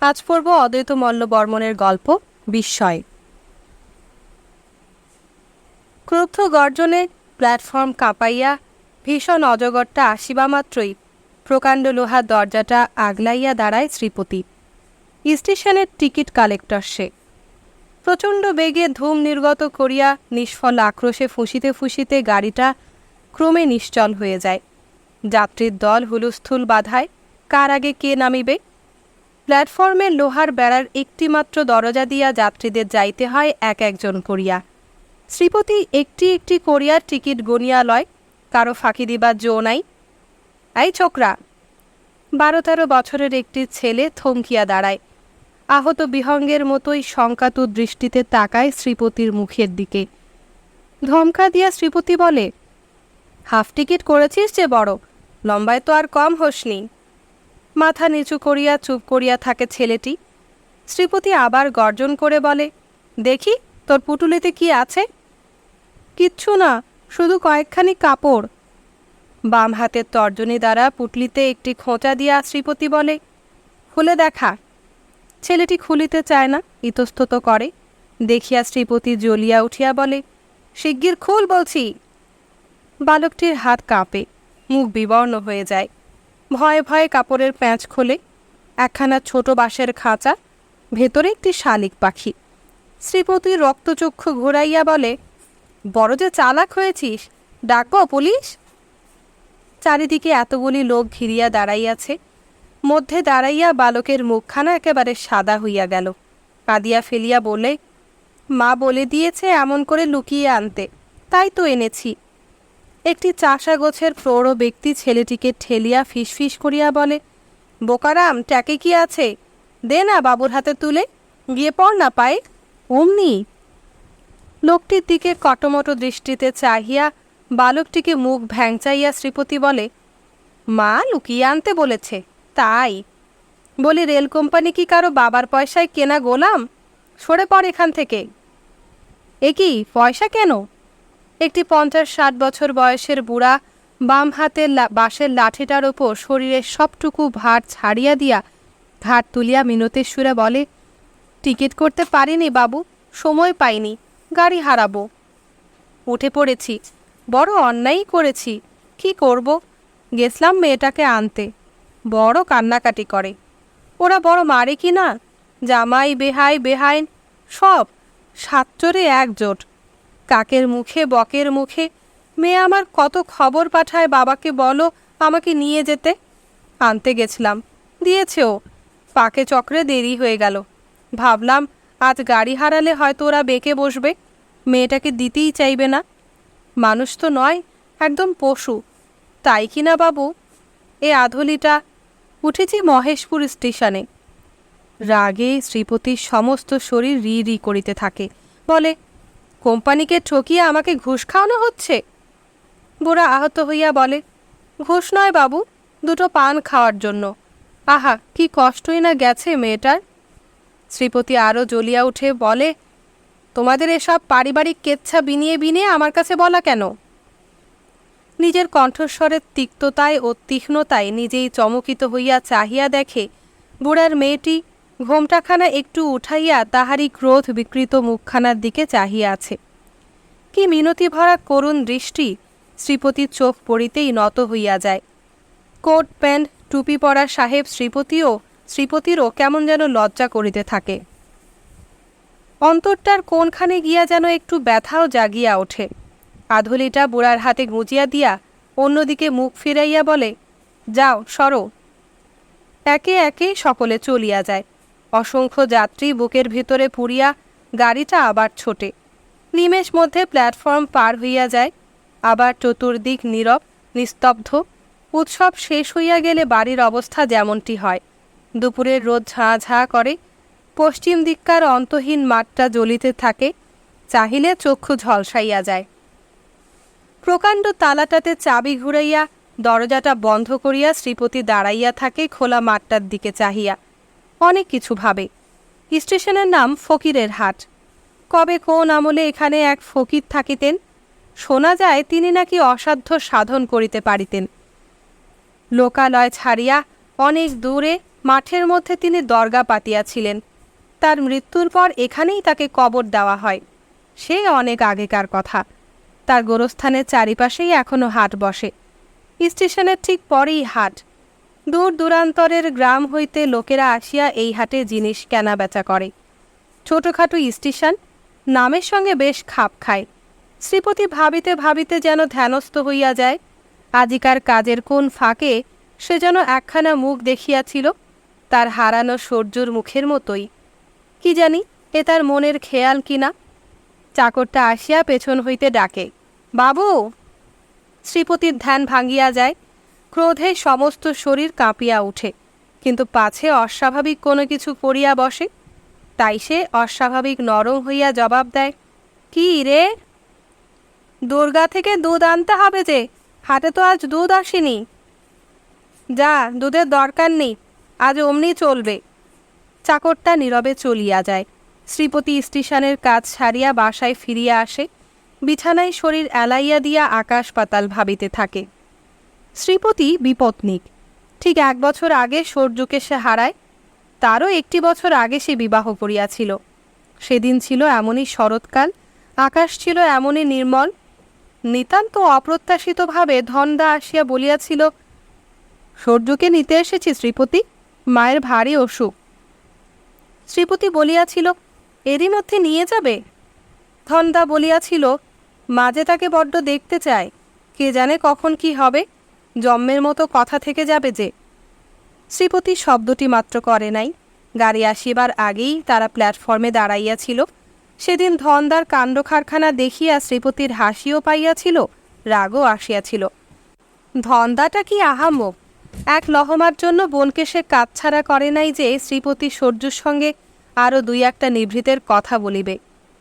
আজ পড়ব অদ্বৈত মল্ল বর্মনের গল্প, বিস্ময়। ক্রুদ্ধ গর্জনে প্ল্যাটফর্ম কাঁপাইয়া ভীষণ অজগরটা আসিবা মাত্রই প্রকাণ্ড লোহার দরজাটা আগলাইয়া দাঁড়ায় শ্রীপতি। স্টেশনের টিকিট কালেক্টর সে। প্রচণ্ড বেগে ধূম নির্গত করিয়া নিষ্ফল আক্রোশে ফুঁসিতে ফুঁসিতে গাড়িটা ক্রমে নিশ্চল হয়ে যায়। যাত্রীর দল হুলুস্থুল বাধায়, কার আগে কে নামিবে? প্ল্যাটফর্মের লোহার বেড়ার একটিমাত্র দরজা দিয়া যাত্রীদের যাইতে হয় এক একজন করিয়া। শ্রীপতি একটি একটি করিয়া টিকিট গনিয়া লয়, কারও ফাঁকি দিবার জো নাই। এই ছোকরা বারো তেরো বছরের একটি ছেলে থমকিয়া দাঁড়ায়। আহত বিহঙ্গের মতোই শঙ্কাতুর দৃষ্টিতে তাকায় শ্রীপতির মুখের দিকে। ধমকা দিয়া শ্রীপতি বলে, হাফ টিকিট করেছিস যে বড়, লম্বায় তো আর কম হোসনি। মাথা নিচু করিয়া চুপ করিয়া থাকে ছেলেটি। শ্রীপতি আবার গর্জন করে বলে, দেখি, তোর পুটুলিতে কি আছে? কিচ্ছু না, শুধু কয়েকখানি কাপড়। বাম হাতের তর্জনী দ্বারা পুটলিতে একটি খোঁচা দিয়া শ্রীপতি বলে, খুলে দেখা। ছেলেটি খুলিতে চায় না, ইতস্তত করে। দেখিয়া শ্রীপতি জ্বলিয়া উঠিয়া বলে, শিগগির খুল বলছি। বালকটির হাত কাঁপে, মুখ বিবর্ণ হয়ে যায়। ভয়ে ভয়ে কাপড়ের প্যাঁচ খোলে, একখানা ছোট বাঁশের খাঁচা, ভেতরে একটি শালিক পাখি। শ্রীপতির রক্তচক্ষু ঘুরাইয়া বলে, বড় যে চালাক হয়েছিস, ডাকো পুলিশ। চারিদিকে এতগুলি লোক ঘিরিয়া দাঁড়াইয়াছে। মধ্যে দাঁড়াইয়া বালকের মুখখানা একেবারে সাদা হইয়া গেল। কাঁদিয়া ফেলিয়া বলে, মা বলে দিয়েছে এমন করে লুকিয়ে আনতে, তাই তো এনেছি। একটি চাষা গোছের প্রৌঢ় ব্যক্তি ছেলেটিকে ঠেলিয়া ফিসফিস করিয়া বলে, বোকারাম, ট্যাকে কি আছে? দে না বাবুর হাতে তুলে, গিয়ে পড় না পায়ে। অমনি? লোকটির দিকে কটমটো দৃষ্টিতে চাহিয়া বালকটিকে মুখ ভ্যাংচাইয়া শ্রীপতি বলে, মা লুকিয়ে আনতে বলেছে, তাই। বলি, রেল কোম্পানি কি কারও বাবার পয়সায় কেনা গোলাম? সরে পড় এখান থেকে। এ কি, পয়সা কেন? একটি পঞ্চাশ ষাট বছর বয়সের বুড়া বাম হাতের বাঁশের লাঠিটার ওপর শরীরের সবটুকু ভার ছাড়িয়া দিয়া ঘাট তুলিয়া মিনতের সুরে বলে, টিকিট করতে পারিনি বাবু, সময় পাইনি, গাড়ি হারাবো। উঠে পড়েছি, বড় অন্যায়ই করেছি, কি করব? গেছলাম মেয়েটাকে আনতে, বড় কান্নাকাটি করে। ওরা বড় মারে কি না? জামাই বেহাই, বেহাইন, সব, সাতচরে একজোট। কাকের মুখে, বকের মুখে? মেয়ে আমার কত খবর পাঠায় বাবাকে বলো আমাকে নিয়ে যেতে। আনতে গেছিলাম, দিয়েছে ও। পাকে চক্রে দেরি হয়ে গেল। ভাবলাম, আজ গাড়ি হারালে হয়তো ওরা বেঁকে বসবে। মেয়েটাকে দিতেই চাইবে না। মানুষ তো নয়, একদম পশু। তাই কি না বাবু? এ আধলিটা, উঠেছি মহেশপুর স্টেশনে। রাগে শ্রীপতির সমস্ত শরীর রি রি করিতে থাকে। বলে কোম্পানিকে ঠকিয়ে আমাকে ঘুষ খাওয়ানো হচ্ছে? বুড়া আহত হইয়া বলে, ঘুষ নয় বাবু, দুটো পান খাওয়ার জন্য। আহা, কি কষ্টই না গেছে মেয়েটার? শ্রীপতি আরও জ্বলিয়া উঠে বলে, তোমাদের এসব পারিবারিক কেচ্ছা বিনিয়ে বিনিয়ে আমার কাছে বলা কেন? নিজের কণ্ঠস্বরের তিক্ততায় ও তীক্ষ্ণতায় নিজেই চমকিত হইয়া চাহিয়া দেখে বুড়ার মেয়েটি ঘোমটাখানা একটু উঠাইয়া তাহারই ক্রোধ বিকৃত মুখখানার দিকে চাহিয়া আছে। কি মিনতি ভরা করুণ দৃষ্টি শ্রীপতির চোখ পড়িতেই নত হইয়া যায়। কোট, প্যান্ট, টুপি পরা সাহেব শ্রীপতিও, শ্রীপতিরও কেমন যেন লজ্জা করিতে থাকে। অন্তরটার কোনখানে গিয়া যেন একটু ব্যথাও জাগিয়া ওঠে। আধুলিটা বুড়ার হাতে গুঁজিয়া দিয়া অন্যদিকে মুখ ফিরাইয়া বলে, যাও, সরো। একে একে সকলে চলিয়া যায়। অসংখ্য যাত্রী বুকের ভিতরে পুরিয়া গাড়িটা আবার ছোটে। নিমেষ মধ্যে প্ল্যাটফর্ম পার হইয়া যায়। আবার চতুর্দিক নীরব, নিস্তব্ধ। উৎসব শেষ হইয়া গেলে বাড়ির অবস্থা যেমনটি হয়। দুপুরের রোদ ঝাঁ ঝাঁ করে। পশ্চিম দিককার অন্তহীন মাঠটা জ্বলিতে থাকে। চাহিলে চক্ষু ঝলসাইয়া যায়। প্রকাণ্ড তালাটাতে চাবি ঘুরাইয়া দরজাটা বন্ধ করিয়া শ্রীপতি দাঁড়াইয়া থাকে খোলা মাঠটার দিকে চাহিয়া। অনেক কিছু ভাবে। স্টেশনের নাম ফকিরের হাট। কবে কোন আমলে এখানে এক ফকির থাকিতেন? শোনা যায় তিনি নাকি অসাধ্য সাধন করিতে পারিতেন। লোকালয় ছাড়িয়া অনেক দূরে মাঠের মধ্যে তিনি দরগা পাতিয়াছিলেন তার মৃত্যুর পর এখানেই তাকে কবর দেওয়া হয়। সে অনেক আগেকার কথা। তার গোরস্থানের চারিপাশেই এখনও হাট বসে। স্টেশনের ঠিক পরেই হাট। দূর দূরান্তরের গ্রাম হইতে লোকেরা আসিয়া এই হাটে জিনিস কেনা বেচা করে। ছোটোখাটো স্টেশন, নামের সঙ্গে বেশ খাপ খায়। শ্রীপতি ভাবিতে ভাবিতে যেন ধ্যানস্থ হইয়া যায়, আজিকার কাজের কোন ফাঁকে সে যেন একখানা মুখ দেখিয়াছিল, তার হারানো সূর্যর মুখের মতোই। কি জানি এ তার মনের খেয়াল কিনা। চাকরটা আসিয়া পেছন হইতে ডাকে, বাবু! শ্রীপতির ধ্যান ভাঙিয়া যায় ক্রোধে সমস্ত শরীর কাঁপিয়া উঠে কিন্তু পাছে অস্বাভাবিক কোনো কিছু করিয়া বসে। তাই সে অস্বাভাবিক নরম হইয়া জবাব দেয়, কি রে? দুর্গা থেকে দুধ আনতে হবে যে, হাটে তো আজ দুধ আসেনি। যা, দুধের দরকার নেই, আজ অমনি চলবে। চাকরটা নীরবে চলিয়া যায়। শ্রীপতি স্টেশনের কাজ ছাড়িয়া বাসায় ফিরিয়া আসে, বিছানায় শরীর এলাইয়া দিয়া আকাশ পাতাল ভাবিতে থাকে। শ্রীপতি বিপত্নিক। ঠিক এক বছর আগে সূর্যকে সে হারায়, তারও একটি বছর আগে সে বিবাহ করিয়াছিল। সেদিন ছিল এমনই শরৎকাল, আকাশ ছিল এমনই নির্মল, নিতান্ত অপ্রত্যাশিতভাবে ধনদা আসিয়া বলিয়াছিল, সূর্যকে নিতে এসেছি শ্রীপতি, মায়ের ভারী অসুখ। শ্রীপতি বলিয়াছিল, এরই মধ্যে নিয়ে যাবে? ধনদা বলিয়াছিল মাঝে তাকে বড্ড দেখতে চায়, কে জানে কখন কি হবে? জন্মের মতো কথা থেকে যাবে যে। শ্রীপতি শব্দটি মাত্র করে নাই। গাড়ি আসিবার আগেই তারা প্ল্যাটফর্মে দাঁড়াইয়াছিল। সেদিন ধনদার কাণ্ড কারখানা দেখিয়া শ্রীপতির হাসিও পাইয়াছিল, রাগও আসিয়াছিল। ধন্দাটা কি আহাম্মক এক লহমার জন্য বোনকে সে কাতছাড়া করে নাই যে শ্রীপতি সূর্যর সঙ্গে আরও দুই একটা নিভৃতের কথা বলিবে।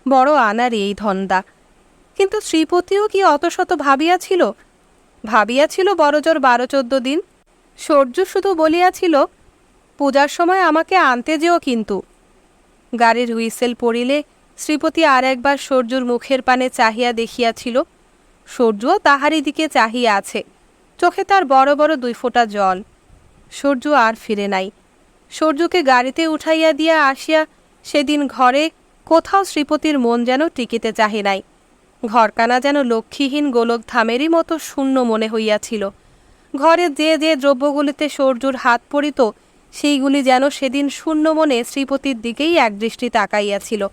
বড় আনার এই ধন্দা। কিন্তু শ্রীপতিও কি অত শত ভাবিয়াছিল? ভাবিয়াছিল বড়জোর বারো চোদ্দ দিন। সূর্য শুধু বলিয়াছিল, পূজার সময় আমাকে আনতে যেও কিন্তু। গাড়ির হুইসেল পড়িলে শ্রীপতি আর একবার সূর্যর মুখের পানে চাহিয়া দেখিয়াছিল, সূর্যও তাহারই দিকে চাহিয়া আছে। চোখে তার বড় বড় দুই ফোঁটা জল। সূর্য আর ফিরে নাই। সূর্যকে গাড়িতে উঠাইয়া দিয়া আসিয়া সেদিন ঘরে কোথাও শ্রীপতির মন যেন টিকিতে চাহে নাই। ঘরকানা যেন লক্ষ্মীহীন গোলক ধামেরই মতো শূন্য মনে হইয়াছিল। ঘরে যে যে দ্রব্যগুলিতে সূর্যর হাত পড়িত, সেইগুলি যেন সেদিন শূন্য মনে শ্রীপতির দিকেই একদৃষ্টি তাকাইয়াছিল।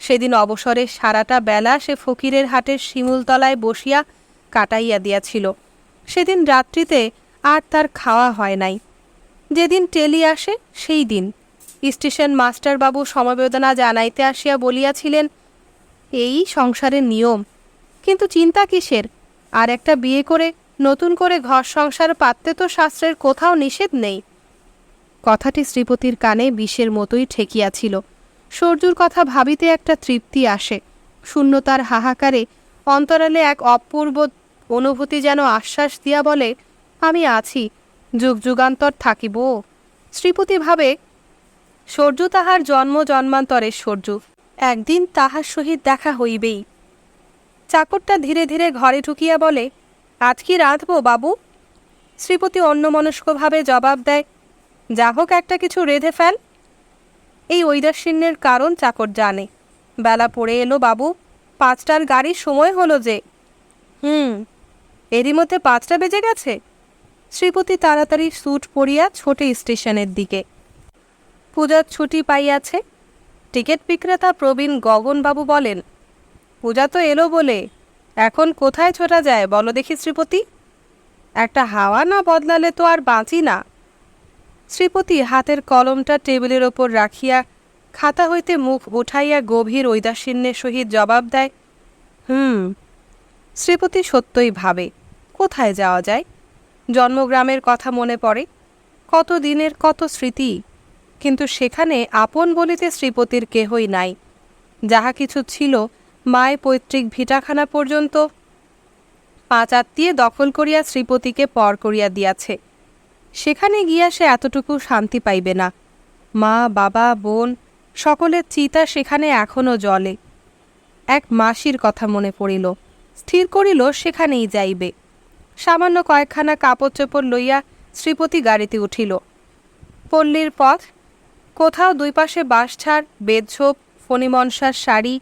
সেদিন অবসরে সারাটা বেলা সে ফকিরের হাটের শিমুলতলায় বসিয়া কাটাইয়া দিয়াছিল। সেদিন রাত্রিতে আর তার খাওয়া হয় নাই। যেদিন টেলি আসে, সেই দিন। স্টেশন মাস্টারবাবু সমবেদনা জানাইতে আসিয়া বলিয়াছিলেন এই সংসারের নিয়ম। কিন্তু চিন্তা কিসের? আর একটা বিয়ে করে নতুন করে ঘর সংসার পাততে তো শাস্ত্রের কোথাও নিষেধ নেই। কথাটি শ্রীপতির কানে বিষের মতোই ঠেকিয়াছিল। সূর্যুর কথা ভাবিতে একটা তৃপ্তি আসে। শূন্যতার হাহাকারে অন্তরালে এক অপূর্ব অনুভূতি যেন আশ্বাস দিয়া বলে, আমি আছি, যুগ যুগান্তর থাকিব। শ্রীপতি ভাবে, সূর্য তাহার জন্ম জন্মান্তরের সূর্য একদিন তাহার সহিত দেখা হইবেই। চাকরটা ধীরে ধীরে ঘরে ঢুকিয়া বলে, আজ কি রাঁধব বাবু? শ্রীপতি অন্যমনস্কভাবে জবাব দেয় যা হোক একটা কিছু রেঁধে ফেল। এই ঐদাসীন্যের কারণ চাকর জানে। বেলা পড়ে এলো বাবু, পাঁচটার গাড়ির সময় হলো যে। হুম, এরই মধ্যে পাঁচটা বেজে গেছে। শ্রীপতি তাড়াতাড়ি স্যুট পরিয়া ছোটে স্টেশনের দিকে। পূজার ছুটি পাইয়াছে। টিকিট বিক্রেতা প্রবীণ গগনবাবু বলেন, পূজা তো এলো বলে, এখন কোথায় ছোটা যায় বলো দেখি শ্রীপতি? একটা হাওয়া না বদলালে তো আর বাঁচি না। শ্রীপতি হাতের কলমটা টেবিলের ওপর রাখিয়া খাতা হইতে মুখ উঠাইয়া গভীর ঐদাসীন্যের সহিত জবাব দেয়, হুম, শ্রীপতি সত্যই ভাবে, কোথায় যাওয়া যায়? জন্মগ্রামের কথা মনে পড়ে কত দিনের কত স্মৃতি? কিন্তু সেখানে আপন বলিতে শ্রীপতির কেহই নাই। যাহা কিছু ছিল, মায় পৈতৃক ভিটাখানা পর্যন্ত পাঁচ আত্মীয় দখল করিয়া শ্রীপতিকে পর করিয়া দিয়াছে। সেখানে গিয়া সে এতটুকু শান্তি পাইবে না। মা, বাবা, বোন, সকলের চিতা সেখানে এখনও জলে এক মাসির কথা মনে পড়িল, স্থির করিল সেখানেই যাইবে। সামান্য কয়েকখানা কাপড় চোপড় লইয়া শ্রীপতি গাড়িতে উঠিল। পল্লীর পথ কোথাও দুই পাশে বাঁশঝাড়, বেদঝোপ, ফণিমনসার শাড়ি,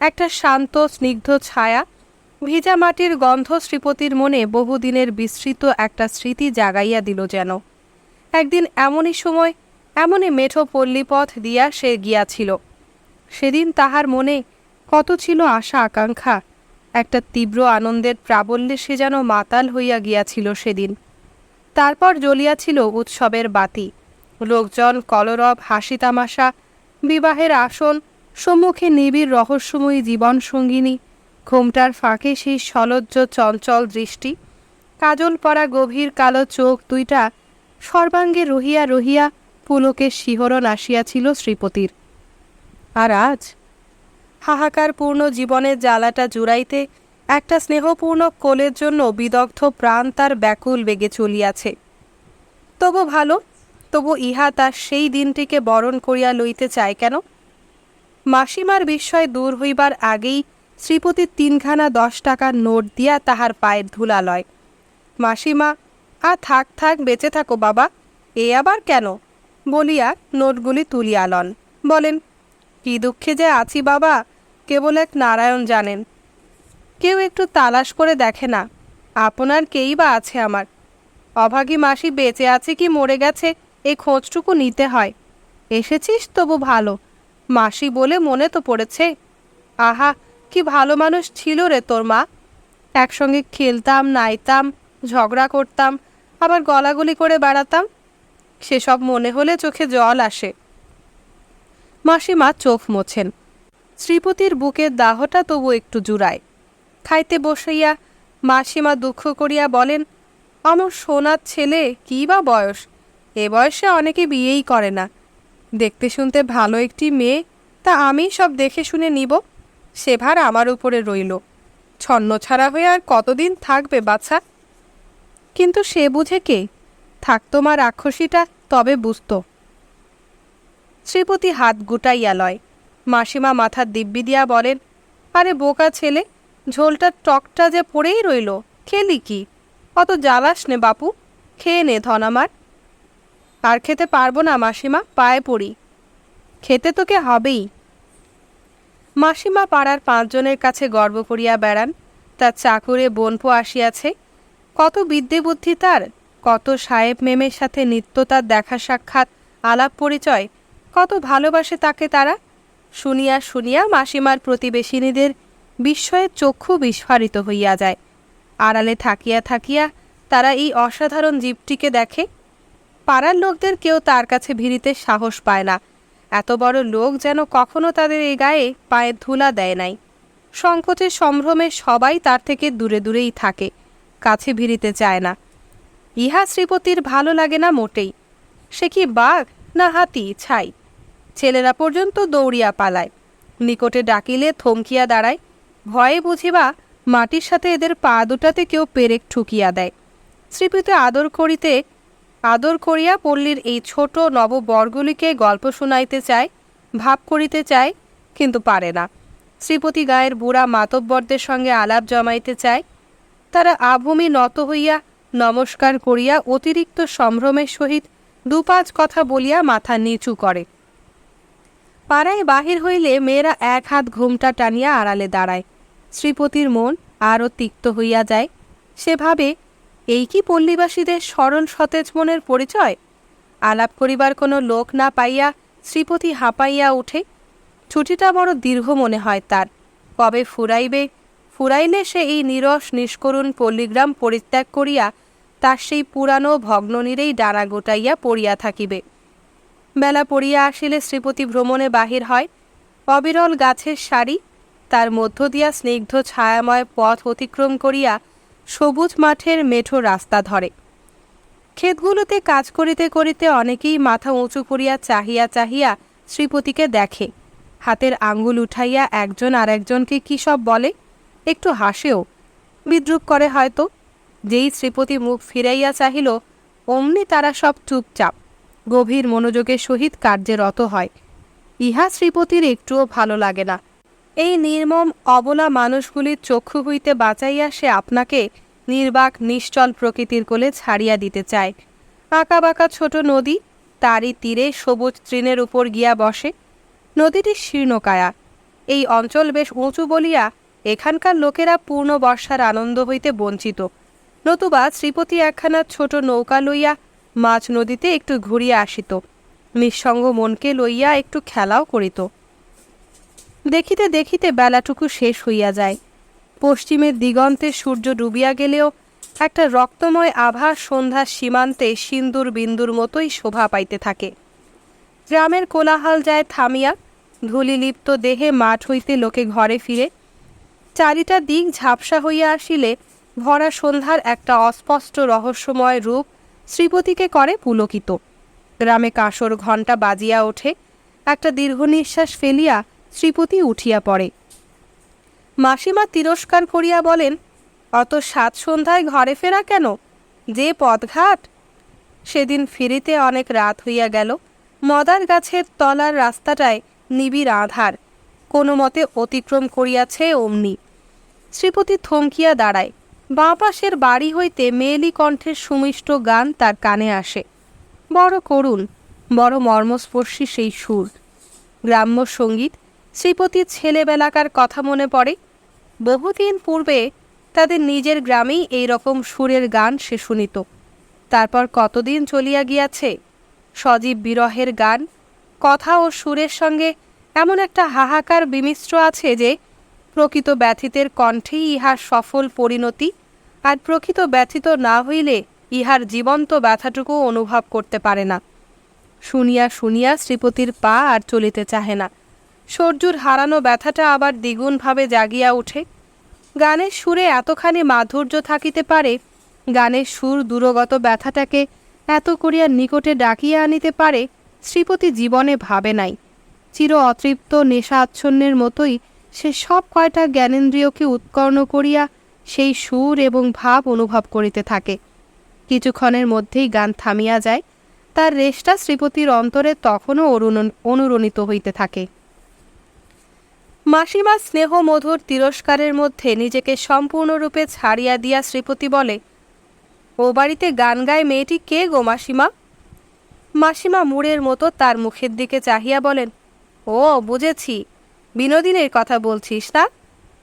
একটা শান্ত, স্নিগ্ধ ছায়া, ভিজা মাটির গন্ধ শ্রীপতির মনে বহুদিনের বিস্তৃত একটা স্মৃতি জাগাইয়া দিল যেন। একদিন এমনই সময়, এমনই মেঠো পল্লীপথ দিয়া সে গিয়াছিল। সেদিন তাহার মনে কত ছিল আশা আকাঙ্ক্ষা, একটা তীব্র আনন্দের প্রাবল্যে সে যেন মাতাল হইয়া গিয়াছিল সেদিন। তারপর জ্বলিয়াছিল উৎসবের বাতি। লোকজন কলরব হাসি তামাশা বিবাহের আসন, সম্মুখে নিবিড় রহস্যময়ী জীবন সঙ্গিনী ঘোমটার ফাঁকে সেই সলজ্জ চঞ্চল দৃষ্টি কাজল পরা গভীর কালো চোখ দুইটা সর্বাঙ্গে রহিয়া রহিয়া পুলকের শিহরণ আসিয়াছিল শ্রীপতির। আর আজ? হাহাকারপূর্ণ জীবনের জ্বালাটা জুড়াইতে একটা স্নেহপূর্ণ কোলের জন্য বিদগ্ধ প্রাণ তার ব্যাকুল বেগে চলিয়াছে। তবু ভালো? তবু ইহা তার সেই দিনটিকে বরণ করিয়া লইতে চায় কেন? মাসিমার বিস্ময় দূর হইবার আগেই শ্রীপতির তিনখানা দশ টাকার নোট দিয়া তাহার পায়ের ধুলা লয় মাসিমা, আ থাক থাক, বেঁচে থাকো বাবা, এ আবার কেন? বলিয়া নোটগুলি তুলিয়া লন। বলেন, কি দুঃখে যে আছি বাবা, কেবল এক নারায়ণ জানেন। কেউ একটু তালাশ করে দেখে না, আপনার কেই বা আছে আমার? অভাগী মাসি বেঁচে আছে কি মরে গেছে এই খোঁজটুকু নিতে হয়। এসেছিস তবু ভালো। মাসি বলে মনে তো পড়েছে। আহা, কি ভালো মানুষ ছিল রে তোর মা। একসঙ্গে খেলতাম, নাইতাম, ঝগড়া করতাম, আবার গলাগুলি করে বেড়াতাম। সেসব মনে হলে চোখে জল আসে। মাসিমা চোখ মোছেন। শ্রীপতির বুকের দাহটা তবু একটু জুড়ায়। খাইতে বসাইয়া মাসিমা দুঃখ করিয়া বলেন, আমার সোনার ছেলে, কী বা বয়স? এ বয়সে অনেকে বিয়েই করে না। দেখতে শুনতে ভালো একটি মেয়ে, তা আমি সব দেখে শুনে নিব। সে ভার আমার উপরে রইল। ছন্ন ছাড়া হয়ে আর কতদিন থাকবে বাছা? কিন্তু সে বুঝে কে? থাকতো মা রাক্ষসীটা, তবে বুঝত। শ্রীপতি হাত গুটাইয়া লয়। মাসিমা মাথার দিব্যি দিয়া বলেন, আরে বোকা ছেলে ঝোলটার টকটা যে পড়েই রইল, খেলি কি? অত জ্বালাস নে বাপু, খেয়ে নে ধন আমার। আর খেতে পারব না, মাসিমা, পায়ে পড়ি। খেতে তোকে হবেই। মাসিমা পাড়ার পাঁচজনের কাছে গর্ব করিয়া বেড়ান, তার চাকুরে বনপো আসিয়াছে। কত বিদ্যে বুদ্ধি তার, কত সাহেব মেমের সাথে নিত্য তার দেখা সাক্ষাৎ, আলাপ পরিচয়, কত ভালোবাসে তাকে তারা। শুনিয়া শুনিয়া মাসিমার প্রতিবেশিনীদের বিস্ময়ে চক্ষু বিস্ফারিত হইয়া যায়। আড়ালে থাকিয়া থাকিয়া তারা এই অসাধারণ জীবটিকে দেখে পাড়ার লোকদের কেউ তার কাছে ভিড়িতে সাহস পায় না। এত বড় লোক যেন কখনো তাদের এই গায়ে পায়ের ধুলা দেয় নাই। সংকোচের সম্ভ্রমে সবাই তার থেকে দূরে দূরেই থাকে, কাছে ভিড়িতে চায় না। ইহা শ্রীপতির ভালো লাগে না মোটেই। সে কি বাঘ না হাতি, ছাই? ছেলেরা পর্যন্ত দৌড়িয়া পালায়। নিকটে ডাকিলে থমকিয়া দাঁড়ায়। ভয়ে বুঝিবা, মাটির সাথে এদের পা দুটাতে কেউ পেরেক ঠুকিয়া দেয়। শ্রীপতি আদর করিতে আদর করিয়া পল্লীর এই ছোট নববরগুলিকে গল্প শুনাইতে চায়, ভাব করিতে চায়, কিন্তু পারে না। শ্রীপতি গায়ের বুড়া মাতব্বরদের সঙ্গে আলাপ জমাইতে চায়, তারা আভূমি নত হইয়া নমস্কার করিয়া অতিরিক্ত সম্ভ্রমের সহিত দু পাঁচ কথা বলিয়া মাথা নিচু করে। পাড়ায় বাহির হইলে মেয়েরা এক হাত ঘুমটা টানিয়া আড়ালে দাঁড়ায়। শ্রীপতির মন আরও তিক্ত হইয়া যায়। সে ভাবে এই কি পল্লীবাসীদের সরল সতেজ মনের পরিচয়? আলাপ করিবার কোনো লোক না পাইয়া শ্রীপতি হাঁপাইয়া ওঠে ছুটিটা বড় দীর্ঘ মনে হয় তার। কবে ফুরাইবে? ফুরাইলে সে এই নিরস নিষ্করুণ পল্লীগ্রাম পরিত্যাগ করিয়া তার সেই পুরানো ভগ্ননীরেই ডানা গোটাইয়া পড়িয়া থাকিবে। বেলা পড়িয়া আসিলে শ্রীপতি ভ্রমণে বাহির হয়, অবিরল গাছের সারি, তার মধ্য দিয়া স্নিগ্ধ ছায়াময় পথ অতিক্রম করিয়া সবুজ মাঠের মেঠো রাস্তা ধরে। ক্ষেতগুলোতে কাজ করিতে করিতে অনেকেই মাথা উঁচু করিয়া চাহিয়া চাহিয়া শ্রীপতিকে দেখে। হাতের আঙ্গুল উঠাইয়া একজন আর একজনকে কী সব বলে? একটু হাসেও। বিদ্রুপ করে হয়তো। যেই শ্রীপতি মুখ ফিরাইয়া চাহিল, অমনি তারা সব চুপচাপ, গভীর মনোযোগের সহিত কার্যে রত হয়। ইহা শ্রীপতির একটুও ভালো লাগে না। এই নির্মম, অবলা মানুষগুলির চক্ষু হইতে বাঁচাইয়া সে আপনাকে নির্বাক, নিশ্চল প্রকৃতির কোলে ছাড়িয়া দিতে চায়। আঁকা বাঁকা ছোট নদী, তারই তীরে সবুজ তৃণের উপর গিয়া বসে। নদীটি শীর্ণকায়া। এই অঞ্চল বেশ উঁচু বলিয়া এখানকার লোকেরা পূর্ণ বর্ষার আনন্দ হইতে বঞ্চিত। নতুবা শ্রীপতি একখানা ছোট নৌকা লইয়া মাছ নদীতে একটু ঘুরিয়া আসিত। নিঃসঙ্গ মনকে লইয়া একটু খেলাও করিত। দেখিতে দেখিতে বেলাটুকু শেষ হইয়া যায়। পশ্চিমের দিগন্তে সূর্য ডুবিয়া গেলেও একটা রক্তময় আভাস সন্ধ্যার সীমান্তে সিন্দুর বিন্দুর মতোই শোভা পাইতে থাকে। গ্রামের কোলাহল যায় থামিয়া ধূলিলিপ্ত দেহে মাঠ হইতে লোকে ঘরে ফিরে। চারিটা দিক ঝাপসা হইয়া আসিলে ভরা সন্ধ্যার একটা অস্পষ্ট রহস্যময় রূপ শ্রীপতিকে করে পুলকিত। গ্রামে কাঁসর ঘণ্টা বাজিয়া ওঠে, একটা দীর্ঘ নিঃশ্বাস ফেলিয়া শ্রীপতি উঠিয়া পড়ে। মাসিমা তিরস্কার করিয়া বলেন, অত সাত সন্ধ্যায় ঘরে ফেরা কেন? যে পথঘাট? সেদিন ফিরিতে অনেক রাত হইয়া গেল। মদার গাছের তলার রাস্তাটায় নিবিড় আধার, কোনো মতে অতিক্রম করিয়াছে অমনি। শ্রীপতি থমকিয়া দাঁড়ায়। বাঁ পাশের বাড়ি হইতে মেয়েলি কণ্ঠের সুমিষ্ট গান তার কানে আসে। বড় করুণ, বড় মর্মস্পর্শী সেই সুর। গ্রাম্য সংগীত শ্রীপতির ছেলেবেলাকার কথা মনে পড়ে। বহুদিন পূর্বে তাদের নিজের গ্রামেই এই রকম সুরের গান সে শুনিত। তারপর কতদিন চলিয়া গিয়াছে, সজীব বিরহের গান, কথা ও সুরের সঙ্গে এমন একটা হাহাকার বিমিশ্র আছে যে, প্রকৃত ব্যথিতের কণ্ঠেই ইহার সফল পরিণতি আর প্রকৃত ব্যথিত না হইলে ইহার জীবন্ত ব্যথাটুকু অনুভব করতে পারে না। শুনিয়া শুনিয়া শ্রীপতির পা আর চলিতে চাহে না। সর্জুর হারানো ব্যথাটা আবার দ্বিগুণভাবে জাগিয়া ওঠে। গানের সুরে এতখানি মাধুর্য থাকিতে পারে, গানের সুর দূরগত ব্যথাটাকে এত করিয়া নিকটে ডাকিয়া আনিতে পারে, শ্রীপতি জীবনে ভাবে নাই। চির অতৃপ্ত নেশা আচ্ছন্নের মতোই সে সব কয়টা জ্ঞানেন্দ্রিয়কে উৎকর্ণ করিয়া সেই সুর এবং ভাব অনুভব করিতে থাকে। কিছুক্ষণের মধ্যেই গান থামিয়া যায়, তার রেশটা শ্রীপতির অন্তরে তখনও অনুরণিত হইতে থাকে। মাসিমা স্নেহ মধুর তিরস্কারের মধ্যে নিজেকে সম্পূর্ণরূপে ছাড়িয়া দিয়া শ্রীপতি বলে, ও বাড়িতে গান গায় মেয়েটি কে গো মাসিমা? মাসিমা মুড়ের মতো তার মুখের দিকে চাহিয়া বলেন, ও, বুঝেছি। বিনোদিনীর কথা বলছিস না?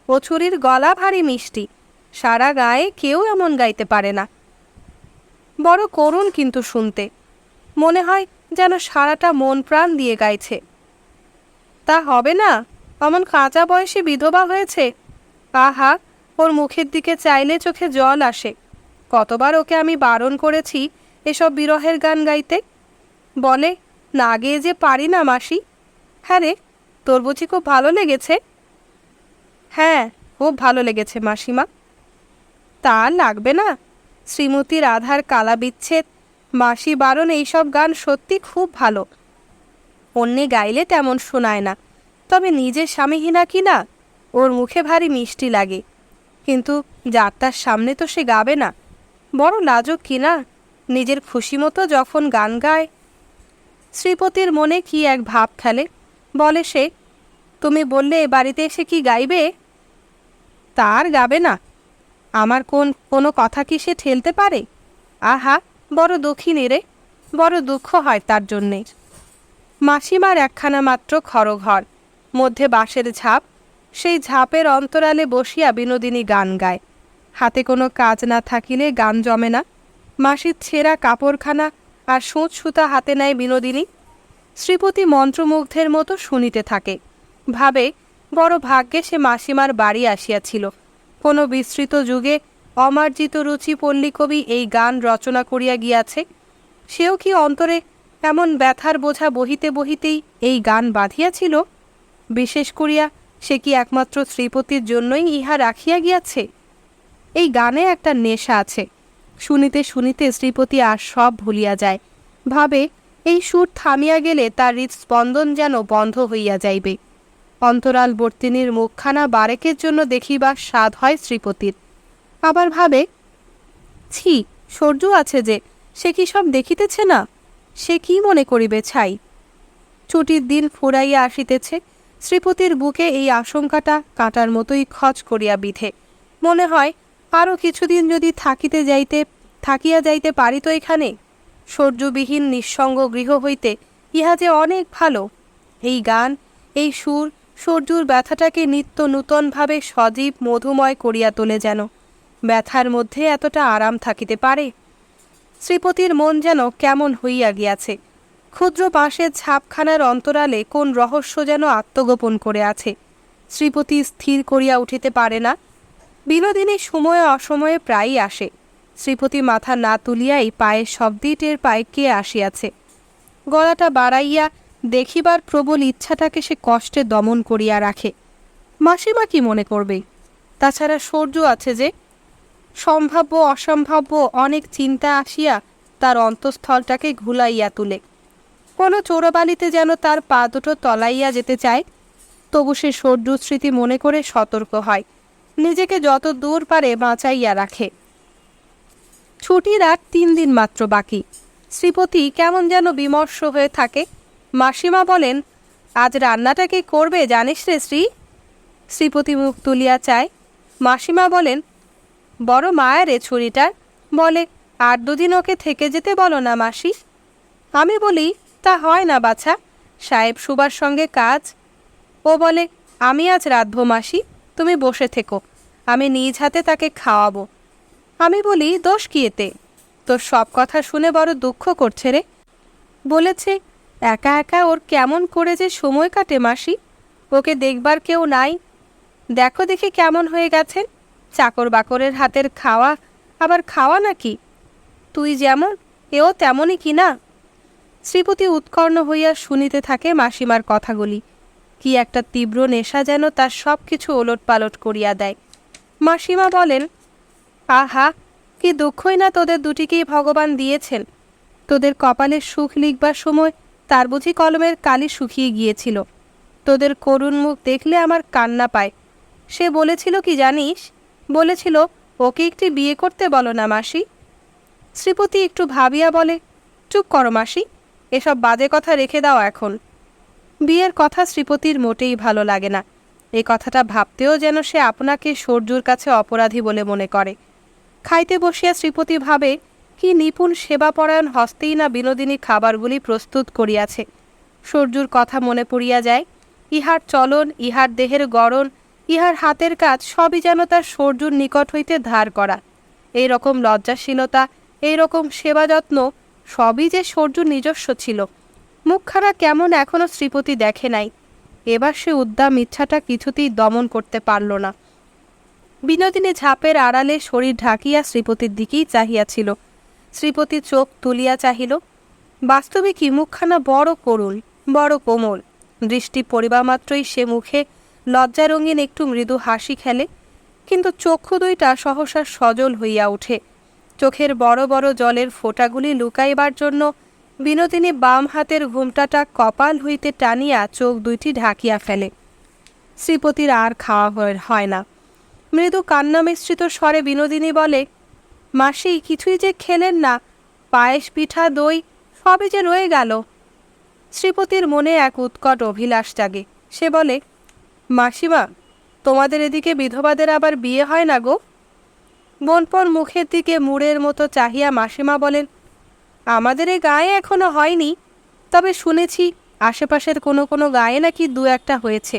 ও ছুরির গলা ভারী মিষ্টি। সারা গায়ে কেউ এমন গাইতে পারে না। বড় করুণ কিন্তু শুনতে। মনে হয় যেন সারাটা মন প্রাণ দিয়ে গাইছে। তা হবে না? অমন কাঁচা বয়সে বিধবা হয়েছে? আহা, ওর মুখের দিকে চাইলে চোখে জল আসে। কতবার ওকে আমি বারণ করেছি এসব বিরহের গান গাইতে? বলে, না গেয়ে যে পারি না মাসি। হ্যাঁ রে, তোর বুঝি খুব ভালো লেগেছে? হ্যাঁ খুব ভালো লেগেছে মাসিমা। তা লাগবে না। শ্রীমতীর আধার কালা বিচ্ছেদ, মাসি বারণ এইসব গান সত্যি খুব ভালো। অন্যে গাইলে তেমন শোনায় না। তবে নিজের স্বামীহীনা কি না? ওর মুখে ভারী মিষ্টি লাগে। কিন্তু যাত্রার সামনে তো সে গাবে না। বড় লাজক কি না? নিজের খুশি মতো যখন গান গায়। শ্রীপতির মনে কি এক ভাব খেলে? বলে সে, তুমি বললে এ বাড়িতে এসে কি গাইবে? তার গাবে না। আমার কোন, কোনো কথা কি সে ঠেলতে পারে? আহা, বড় দুঃখিনী রে। বড় দুঃখ হয় তার জন্যে। মাসিমার একখানা মাত্র খরঘর মধ্যে বাঁশের ঝাপ, সেই ঝাপের অন্তরালে বসিয়া বিনোদিনী গান গায়। হাতে কোনো কাজ না থাকিলে গান জমে না। মাসির ছেঁড়া কাপড়খানা আর সুঁচ সুতা হাতে নেয় বিনোদিনী। শ্রীপতি মন্ত্রমুগ্ধের মতো শুনিতে থাকে। ভাবে, বড় ভাগ্যে সে মাসিমার বাড়ি আসিয়াছিল। কোনো বিস্তৃত যুগে অমার্জিত রুচি পল্লীকবি এই গান রচনা করিয়া গিয়াছে। সেও কি অন্তরে এমন ব্যথার বোঝা বহিতে বহিতেই এই গান বাঁধিয়াছিল? বিশেষ করিয়া সে কি একমাত্র শ্রীপতির জন্যই ইহা রাখিয়া গিয়াছে? এই গানে একটা নেশা আছে। শুনিতে শুনিতে শ্রীপতি আর সব ভুলিয়া যায়। ভাবে, এই সুর থামিয়া গেলে তার হৃদস্পন্দন যেন বন্ধ হইয়া যাইবে। অন্তরালবর্তিনীর মুখখানা বারেকের জন্য দেখিবার স্বাদ হয় শ্রীপতির আবার ভাবে, ছি, সূর্য আছে যে, সে কি সব দেখিতেছে না? সে কি মনে করিবে ছাই? ছুটির দিন ফুরাইয়া আসিতেছে শ্রীপতির বুকে এই আশঙ্কাটা কাঁটার মতোই খচ করিয়া বিধে। মনে হয় আরও কিছুদিন যদি থাকিতে যাইতে, থাকিয়া যাইতে পারিত এখানে? সূর্যবিহীন নিঃসঙ্গ গৃহ হইতে ইহা যে অনেক ভালো। এই গান, এই সুর সূর্যুর ব্যথাটাকে নিত্য নূতনভাবে সজীব, মধুময় করিয়া তোলে যেন। ব্যথার মধ্যে এতটা আরাম থাকিতে পারে? শ্রীপতির মন যেন কেমন হইয়া গিয়াছে। ক্ষুদ্র বাঁশের ছাপখানার অন্তরালে কোন রহস্য যেন আত্মগোপন করে আছে? শ্রীপতি স্থির করিয়া উঠিতে পারে না। বিনোদিনী সময়ে অসময়ে প্রায়ই আসে। শ্রীপতি মাথা না তুলিয়াই পায়ের শব্দই টের পায়ে কে আসিয়াছে। গলাটা বাড়াইয়া দেখিবার প্রবল ইচ্ছাটাকে সে কষ্টে দমন করিয়া রাখে। মাসিমা কি মনে করবে? তাছাড়া সৌর্য আছে যে? সম্ভাব্য অসম্ভাব্য অনেক চিন্তা আসিয়া তার অন্তঃস্থলটাকে ঘুলাইয়া তুলে। কোনো চোরবালিতে যেন তার পা দুটো তলাইয়া যেতে চায়, তবু সে স্মৃতি মনে করে সতর্ক হয়, নিজেকে যত দূর পারে বাঁচাইয়া রাখে। ছুটির আর তিন দিন মাত্র বাকি। শ্রীপতি কেমন যেন বিমর্ষ হয়ে থাকে। মাসিমা বলেন, আজ রান্নাটা কি করবে জানিস রে শ্রী? শ্রীপতি মুখ তুলিয়া চায়। মাসিমা বলেন, বড় মায়া রে ছুরিটার। বলে, আর দুদিন ওকে থেকে যেতে বলো না মাসি। আমি বলি তা হয় না, বাছা। সাহেব সুবার সঙ্গে কাজ। ও বলে, আমি আজ রাঁধবো মাসি, তুমি বসে থেকো। আমি নিজ হাতে তাকে খাওয়াবো। আমি বলি, দোষ কি এতে? তোর সব কথা শুনে বড় দুঃখ করছে রে। বলেছে, একা একা ওর কেমন করে যে সময় কাটে মাসি, ওকে দেখবার কেউ নাই। দেখো দেখি কেমন হয়ে গেছেন চাকর বাকরের হাতের খাওয়া, আবার খাওয়া নাকি? তুই যেমন, এও তেমনই কি না? শ্রীপতি উৎকর্ণ হইয়া শুনিতে থাকে মাসিমার কথাগুলি। কি একটা তীব্র নেশা যেন তার সব কিছু ওলট পালট করিয়া দেয়। মাসিমা বলেন, আহা, কি দুঃখই না তোদের দুটিকেই ভগবান দিয়েছেন। তোদের কপালে সুখ লিখবার সময় তার বুঝি কলমের কালি শুকিয়ে গিয়েছিল। তোদের করুণ মুখ দেখলে আমার কান্না পায়। সে বলেছিল কি জানিস? বলেছিল, ওকে একটি বিয়ে করতে বলো না মাসি। শ্রীপতি একটু ভাবিয়া বলে, চুপ করো মাসি। এসব বাজে কথা রেখে দাও এখন। বিয়ের কথা শ্রীপতির মোটেই ভালো লাগে না। এই কথাটা ভাবতেও যেন সে আপনাকে সূর্যর কাছে অপরাধী বলে মনে করে। খাইতে বসিয়া শ্রীপতি ভাবে, কি নিপুণ সেবাপরায়ণ হস্তেই না বিনোদিনী খাবারগুলি প্রস্তুত করিয়াছে। সূর্যুর কথা মনে পড়িয়া যায়, ইহার চলন, ইহার দেহের গড়ন, ইহার হাতের কাজ সবই যেন তার সূর্যুর নিকট হইতে ধার করা। এই রকম লজ্জাশীলতা, এই রকম সেবা যত্ন সবই যে সূর্যুর নিজস্ব ছিল। মুখখানা কেমন এখনও শ্রীপতি দেখে নাই। এবার সে উদ্দাম ইচ্ছাটা কিছুতেই দমন করতে পারল না। বিনোদিনী ঝাপের আড়ালে শরীর ঢাকিয়া শ্রীপতির দিকেই চাহিয়াছিল। শ্রীপতি চোখ তুলিয়া চাহিল, বাস্তবে কি মুখখানা বড় করুণ, বড় কোমল। দৃষ্টি পড়িবা মাত্রই সে মুখে লজ্জারঙ্গিন একটু মৃদু হাসি খেলে, কিন্তু চক্ষু দুইটা সহসা সজল হইয়া ওঠে। চোখের বড় বড় জলের ফোঁটাগুলি লুকাইবার জন্য বিনোদিনী বাম হাতের ঘুমটাটা কপাল হইতে টানিয়া চোখ দুইটি ঢাকিয়া ফেলে। শ্রীপতির আর খাওয়া হয়- না। মৃদু কান্না মিশ্রিত স্বরে বিনোদিনী বলে, মাসি, কিছুই যে খেলেন না, পায়েস, পিঠা, দই, সবই যে রয়ে গেল। শ্রীপতির মনে এক উৎকট অভিলাষ জাগে। সে বলে, মাসিমা, তোমাদের এদিকে বিধবাদের আবার বিয়ে হয় না গো? বনপর মুখের দিকে মুড়ের মতো চাহিয়া মাসিমা বলেন, আমাদের এই গায়ে এখনও হয়নি, তবে শুনেছি আশেপাশের কোনো কোনো গায়ে নাকি দু একটা হয়েছে।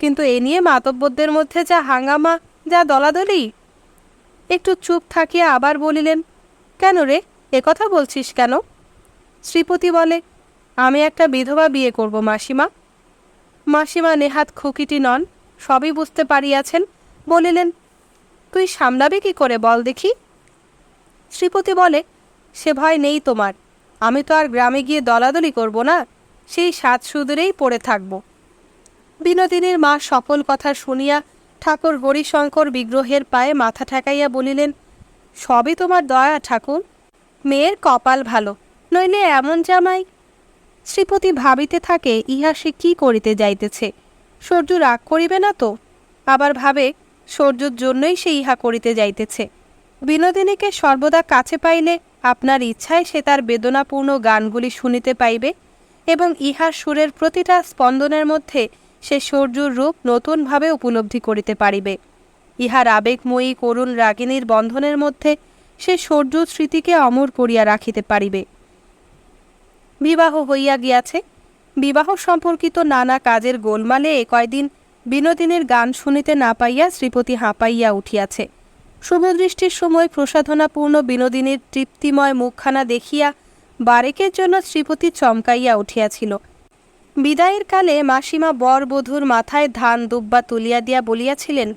কিন্তু এ নিয়ে মাতব্বরদের মধ্যে যা হাঙ্গামা, যা দলাদলি। একটু চুপ থাকিয়া আবার বলিলেন, কেন রে কথা বলছিস কেন? শ্রীপতি বলে, আমি একটা বিধবা বিয়ে করব মাসিমা। মাসিমা নেহাত খুকিটি নন, সবই বুঝতে পারিয়াছেন, বলিলেন তুই সামলাবি কি করে বল দেখি। শ্রীপতি বলে, সে ভয় নেই তোমার। আমি তো আর গ্রামে গিয়ে দলাদলি করব না, সেই সাত সুদূরেই পড়ে থাকব। বিনোদিনীর মা সকল কথা শুনিয়া ঠাকুর হরিশঙ্কর বিগ্রহের পায়ে মাথা ঠেকাইয়া বলিলেন, সবই তোমার দয়া ঠাকুর, মেয়ের কপাল ভালো, নইলে এমন জামাই। শ্রীপতি ভাবিতে থাকে, ইহা সে কী করিতে যাইতেছে, সূর্য রাগ করিবে না তো? আবার ভাবে সূর্যর জন্যই সে ইহা করিতে যাইতেছে। বিনোদিনীকে সর্বদা কাছে পাইলে আপনার ইচ্ছায় সে তার বেদনাপূর্ণ গানগুলি শুনিতে পাইবে এবং ইহার সুরের প্রতিটা স্পন্দনের মধ্যে সে সূর্যর রূপ নতুনভাবে উপলব্ধি করিতে পারিবে। ইহার আবেগময়ী করুণ রাগিনীর বন্ধনের মধ্যে সে সূর্য স্মৃতিকে অমর করিয়া রাখিতে পারিবে। বিবাহ হইয়া গিয়াছে। বিবাহ সম্পর্কিত নানা কাজের গোলমালে এ কয়দিন বিনোদিনীর গান শুনিতে না পাইয়া শ্রীপতি হাঁপাইয়া উঠিয়াছে। শুভদৃষ্টির সময় প্রসাধনাপূর্ণ বিনোদিনীর তৃপ্তিময় মুখখানা দেখিয়া বারেকের জন্য শ্রীপতি চমকাইয়া উঠিয়াছিল। বিদায়ের কালে মাসিমা বর বধূর মাথায় ধান দুব্বা তুলিয়া দিয়া বলিয়াছিলেন,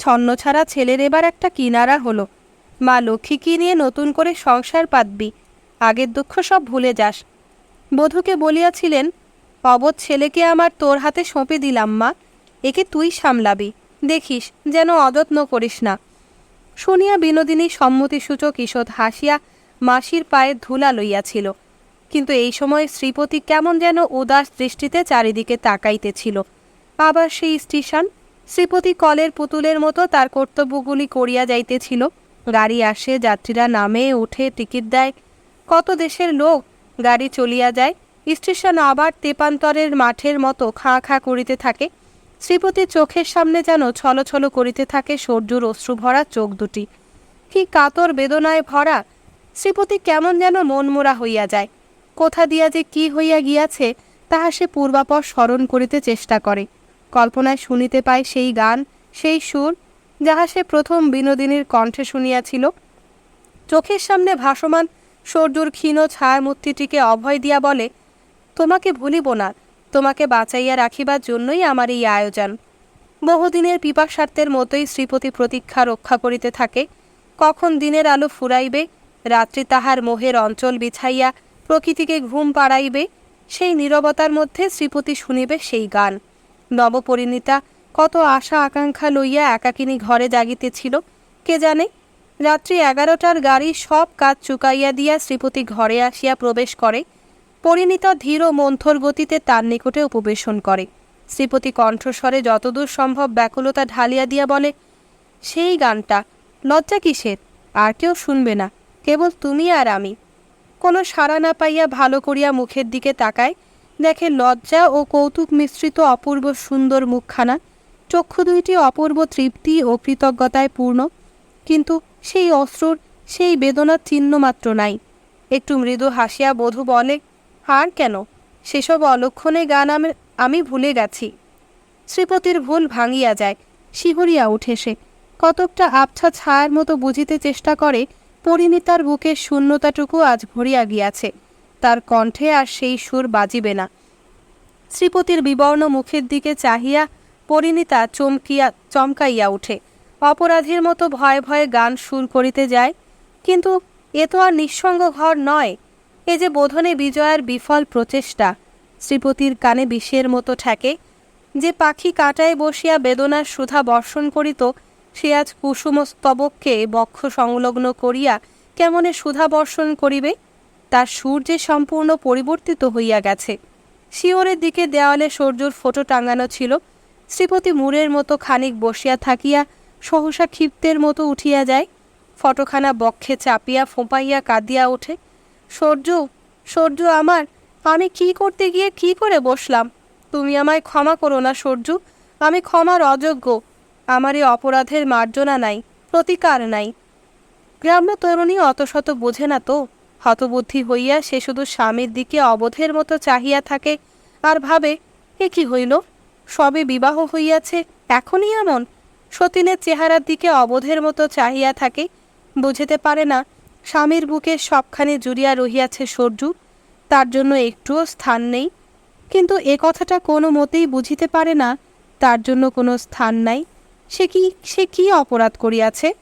ছন্ন ছাড়া ছেলের এবার একটা কিনারা হলো। মা লক্ষ্মীকে নিয়ে নতুন করে সংসার পাতবি? আগের দুঃখ সব ভুলে যাস। বধূকে বলিয়াছিলেন, অবধ ছেলেকে আমার তোর হাতে সঁপে দিলাম মা। একে তুই সামলাবি। দেখিস, যেন অযত্ন করিস না। শুনিয়া বিনোদিনী সম্মতিসূচক ঈষৎ হাসিয়া মাসির পায়ে ধুলা লইয়াছিল। কিন্তু এই সময় শ্রীপতি কেমন যেন উদাস দৃষ্টিতে চারিদিকে তাকাইতেছিল। আবার সেই স্টেশন শ্রীপতি কলের পুতুলের মতো তার কর্তব্যগুলি করিয়া যাইতেছিল। গাড়ি আসে, যাত্রীরা নামে, উঠে, টিকিট দেয়। কত দেশের লোক গাড়ি চলিয়া যায়। স্টেশন আবার তেপান্তরের মাঠের মতো খাঁ খাঁ করিতে থাকে। শ্রীপতির চোখের সামনে যেন ছলছল করিতে থাকে সূর্যুর অশ্রুভরা চোখ দুটি। কি কাতর বেদনায় ভরা। শ্রীপতি কেমন যেন মনমোরা হইয়া যায়। কোথা দিয়া যে কি হইয়া গিয়াছে, তাহা সে পূর্বাপর স্মরণ করিতে চেষ্টা করে। কল্পনায় শুনিতে পায় সেই গান, সেই সুর, যাহা সে প্রথম বিনোদিনীর কণ্ঠে শুনিয়াছিল। চোখের সামনে ভাসমান সূর্যুর ক্ষীণ ছায়ামূর্তিটিকে অভয় দিয়া বলে, তোমাকে ভুলিব না। তোমাকে বাঁচাইয়া রাখিবার জন্যই আমার এই আয়োজন। বহুদিনের পিপাসার্থের মতোই শ্রীপতি প্রতীক্ষা রক্ষা করিতে থাকে। কখন দিনের আলো ফুরাইবে, রাত্রি তাহার মোহের অঞ্চল বিছাইয়া প্রকৃতিকে ঘুম পাড়াইবে, সেই নীরবতার মধ্যে শ্রীপতি শুনিবে সেই গান। নবপরিণীতা কত আশা আকাঙ্ক্ষা লইয়া একাকিনী ঘরে জাগিতেছিল, কে জানে? রাত্রি এগারোটার গাড়ি সব কাজ চুকাইয়া দিয়া শ্রীপতি ঘরে আসিয়া প্রবেশ করে পরিণীতা ধীর মন্থর গতিতে তার নিকটে উপবেশন করে। শ্রীপতি কণ্ঠস্বরে যতদূর সম্ভব ব্যাকুলতা ঢালিয়া দিয়া বলে, সেই গানটা, লজ্জা কিসের? আর কেউ শুনবে না, কেবল তুমি আর আমি। কোনো সাড়া না পাইয়া ভালো করিয়া মুখের দিকে তাকায়, দেখে লজ্জা ও কৌতুক মিশ্রিত অপূর্ব সুন্দর মুখখানা, চক্ষু দুইটি অপূর্ব তৃপ্তি ও কৃতজ্ঞতায় পূর্ণ, কিন্তু সেই অশ্রুর, সেই বেদনার চিহ্ন মাত্র নাই। একটু মৃদু হাসিয়া বধূ বলে আর কেন? সেসব অলক্ষণে গান আমি ভুলে গেছি। শ্রীপতির ভুল ভাঙিয়া যায়, শিহরিয়া উঠে সে। কতকটা আবছা ছায়ার মতো বুঝিতে চেষ্টা করে পরিণীতার বুকের শূন্যতাটুকু আজ ভরিয়া গিয়াছে। তার কণ্ঠে আর সেই সুর বাজিবে না। শ্রীপতির বিবর্ণ মুখের দিকে চাহিয়া পরিণীতা চমকিয়া, চমকাইয়া উঠে। অপরাধীর মতো ভয়ে ভয়ে গান সুর করিতে যায়। কিন্তু এ তো আর নিঃসঙ্গ ঘর নয়। এ যে বোধনে বিজয়ার বিফল প্রচেষ্টা, শ্রীপতির কানে বিষের মতো ঠেকে, যে পাখি কাটায় বসিয়া বেদনার সুধা বর্ষণ করিত, সে আজ কুসুম স্তবককে বক্ষ সংলগ্ন করিয়া কেমনে সুধা বর্ষণ করিবে? তার সুর যে সম্পূর্ণ পরিবর্তিত হইয়া গেছে। শিওরের দিকে দেওয়ালে সূর্যর ফটো টাঙানো ছিল। শ্রীপতি মুরের মতো খানিক বসিয়া থাকিয়া সহসা ক্ষিপ্তের মতো উঠিয়া যায়। ফটোখানা বক্ষে চাপিয়া ফোঁপাইয়া কাঁদিয়া ওঠে। সূর্য সূর্য আমার, আমি কি করতে গিয়ে কি করে বসলাম? তুমি আমায় ক্ষমা করো না, সূর্য। আমি ক্ষমার অযোগ্য। আমার এই অপরাধের মার্জনা নাই, প্রতিকার নাই। গ্রাম্য তরুণী অত শত বোঝে না তো। হতবুদ্ধি হইয়া সে শুধু স্বামীর দিকে অবধের মতো চাহিয়া থাকে আর ভাবে, এ কি হইল? সবে বিবাহ হইয়াছে, এখনই এমন? সতীনের চেহারার দিকে অবধের মতো চাহিয়া থাকে, বুঝিতে পারে না স্বামীর বুকে সবখানে জুড়িয়া রহিয়াছে সর্যু। তার জন্য একটুও স্থান নেই। কিন্তু এ কথাটা কোনো মতেই বুঝিতে পারে না, তার জন্য কোনো স্থান নাই। সে কি সে কি অপরাধ করিয়াছে?